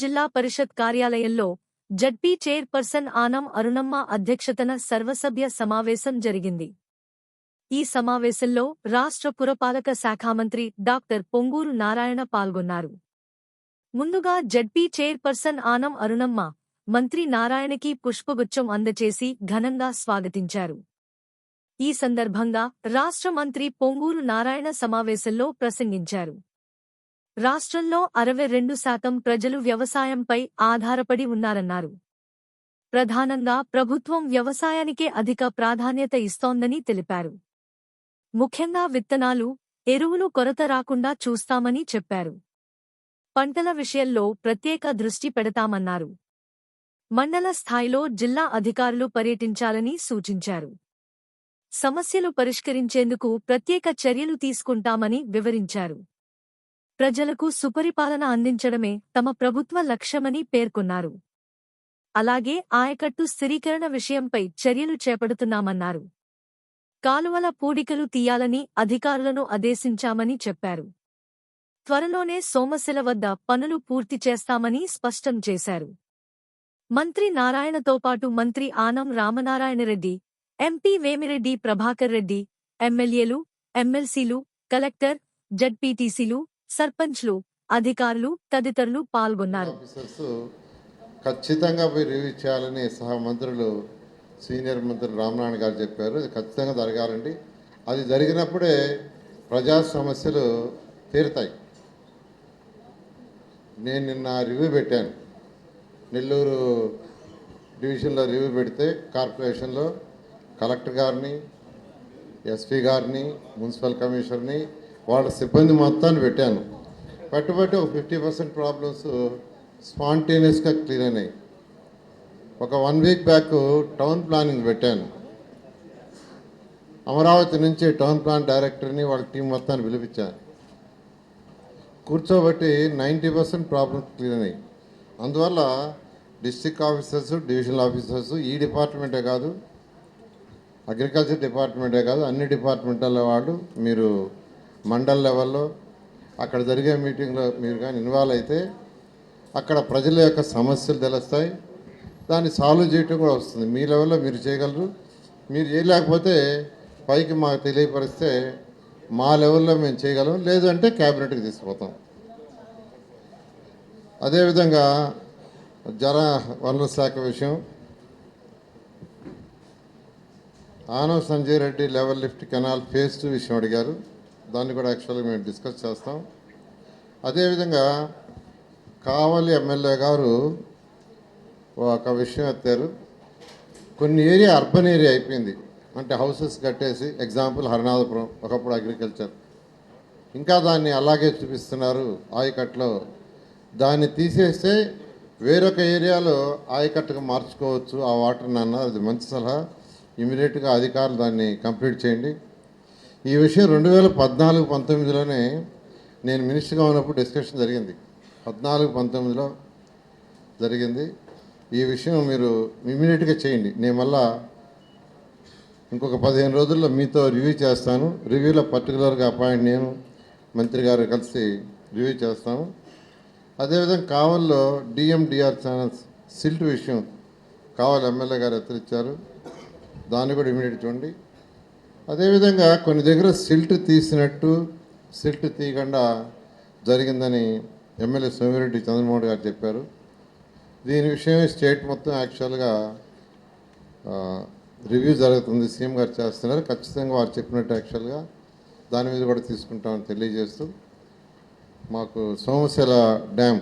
జిల్లా పరిషత్ కార్యాలయంలో ZP chairperson Anam Arunamma అధ్యక్షతన సర్వసభ్య సమావేశం జరిగింది. ఈ సమావేశంలో రాష్ట్ర పురపాలక శాఖామంత్రి డాక్టర్ పొంగూరు నారాయణ పాల్గొన్నారు. ముందుగా జడ్పీ చైర్పర్సన్ ఆనం అరుణమ్మ మంత్రి నారాయణకి పుష్పగుచ్చం అందచేసి ఘనంగా స్వాగతించారు. ఈ సందర్భంగా రాష్ట్ర మంత్రి పొంగూరు నారాయణ సమావేశంలో ప్రసంగించారు. రాష్ట్రంలో అరవై రెండు శాతం ప్రజలు వ్యవసాయంపై ఆధారపడి ఉన్నారన్నారు. ప్రధానంగా ప్రభుత్వం వ్యవసాయానికే అధిక ప్రాధాన్యత ఇస్తోందని తెలిపారు. ముఖ్యంగా విత్తనాలు ఎరువులు కొరత రాకుండా చూస్తామని చెప్పారు. పంటల విషయంలో ప్రత్యేక దృష్టి పెడతామన్నారు. మండల స్థాయిలో జిల్లా అధికారులు పర్యటించాలని సూచించారు. సమస్యలు పరిష్కరించేందుకు ప్రత్యేక చర్యలు తీసుకుంటామని వివరించారు. ప్రజలకు సుపరిపాలన అందించడమే తమ ప్రభుత్వ లక్ష్యమని పేర్కొన్నారు. అలాగే ఆయకట్టు స్థిరీకరణ విషయంపై చర్యలు చేపడుతున్నామన్నారు. కాలువల పూడికలు తీయాలని అధికారులను ఆదేశించామని చెప్పారు. త్వరలోనే సోమశిల వద్ద పనులు పూర్తి చేస్తామని స్పష్టం చేశారు. మంత్రి నారాయణతో పాటు మంత్రి ఆనం రామనారాయణరెడ్డి ఎంపీ వేమిరెడ్డి ప్రభాకర్ రెడ్డి ఎమ్మెల్యేలు ఎమ్మెల్సీలు కలెక్టర్ జడ్పీటీసీలు సర్పంచ్లు అధికారులు తదితరులు పాల్గొన్నారు. ఆఫీసర్స్ ఖచ్చితంగా పోయి రివ్యూ చేయాలని సహా మంత్రులు సీనియర్ మంత్రులు రామనారాయణ గారు చెప్పారు. అది ఖచ్చితంగా జరగాలండి. అది జరిగినప్పుడే ప్రజా సమస్యలు తీరుతాయి. నేను నిన్న రివ్యూ పెట్టాను. నెల్లూరు డివిజన్లో రివ్యూ పెడితే కార్పొరేషన్లో కలెక్టర్ గారిని ఎస్పీ గారిని మున్సిపల్ కమిషనర్ని వాళ్ళ సిబ్బంది మొత్తాన్ని పెట్టాను. పట్టుబట్టి ఒక ఫిఫ్టీ పర్సెంట్ ప్రాబ్లమ్స్ స్పాంటేనియస్గా క్లియర్ అయినాయి. ఒక one week back town planning పెట్టాను. అమరావతి నుంచి టౌన్ ప్లాన్ డైరెక్టర్ని వాళ్ళ టీం మొత్తాన్ని పిలిపించాను. కూర్చోబట్టి నైంటీ పర్సెంట్ ప్రాబ్లమ్స్ క్లియర్ అయినాయి. అందువల్ల డిస్టిక్ ఆఫీసర్స్ డివిజనల్ ఆఫీసర్స్ ఈ డిపార్ట్మెంటే కాదు అగ్రికల్చర్ డిపార్ట్మెంటే కాదు అన్ని డిపార్ట్మెంట్ల వాళ్ళు మీరు మండల్ లెవెల్లో అక్కడ జరిగే మీటింగ్లో మీరు కానీ ఇన్వాల్వ్ అయితే అక్కడ ప్రజల యొక్క సమస్యలు తెలుస్తాయి. దాన్ని సాల్వ్ చేయటం కూడా వస్తుంది. మీ లెవెల్లో మీరు చేయగలరు. మీరు చేయలేకపోతే పైకి మాకు తెలియపరిస్తే మా లెవెల్లో మేము చేయగలం. లేదు అంటే క్యాబినెట్కి తీసుకుపోతాం. అదేవిధంగా జల వనరుల శాఖ విషయం. ఆనవ్ Sanjay Reddy level lift canal phase two విషయం అడిగారు. దాన్ని కూడా యాక్చువల్గా మేము డిస్కస్ చేస్తాం. అదేవిధంగా కావలి ఎమ్మెల్యే గారు ఒక విషయం ఎత్తారు. కొన్ని ఏరియా అర్బన్ ఏరియా అయిపోయింది. అంటే హౌసెస్ కట్టేసి ఎగ్జాంపుల్ హరినాథపురం ఒకప్పుడు అగ్రికల్చర్ ఇంకా దాన్ని అలాగే చూపిస్తున్నారు ఆయకట్లో దాన్ని తీసేస్తే వేరొక ఏరియాలో ఆయకట్టుకు మార్చుకోవచ్చు ఆ వాటర్ని అన్నారు అది మంచి సలహా. ఇమీడియట్గా అధికారులు దాన్ని కంప్లీట్ చేయండి. ఈ విషయం రెండు వేల పద్నాలుగు పంతొమ్మిదిలోనే నేను మినిస్టర్గా ఉన్నప్పుడు డిస్కషన్ జరిగింది. పద్నాలుగు పంతొమ్మిదిలో జరిగింది. ఈ విషయం మీరు ఇమీడియట్గా చేయండి. నేను మళ్ళా ఇంకొక పదిహేను రోజుల్లో మీతో రివ్యూ చేస్తాను. రివ్యూలో పర్టికులర్గా అపాయింట్ నేను మంత్రి గారు కలిసి రివ్యూ చేస్తాము అదేవిధంగా కావల్లో డిఎండిఆర్ ఛానల్స్ సిల్ట్ విషయం కావాలి ఎమ్మెల్యే గారు ఎత్తరిచ్చారు దాన్ని కూడా ఇమీడియట్ చూడండి. అదేవిధంగా కొన్ని దగ్గర సిల్ట్ తీసినట్టు సిల్ట్ తీయకుండా జరిగిందని ఎమ్మెల్యే సోమిరెడ్డి చంద్రమోహన్ గారు చెప్పారు. దీని విషయమే స్టేట్ మొత్తం యాక్చువల్గా రివ్యూ జరుగుతుంది. సీఎం గారు చేస్తున్నారు. ఖచ్చితంగా వారు చెప్పినట్టు యాక్చువల్గా దాని మీద కూడా తీసుకుంటామని తెలియజేస్తూ మాకు సోమశిల డ్యామ్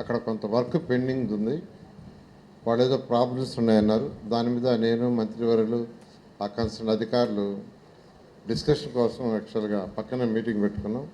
అక్కడ కొంత వర్క్ పెండింగ్ ఉంది. వాళ్ళు ఏదో ప్రాబ్లమ్స్ ఉన్నాయన్నారు. దాని మీద నేను మంత్రివర్యులు ఆ కన్సర్న్ అధికారులు డిస్కషన్ కోసం యాక్చువల్గా పక్కన మీటింగ్ పెట్టుకున్నాం.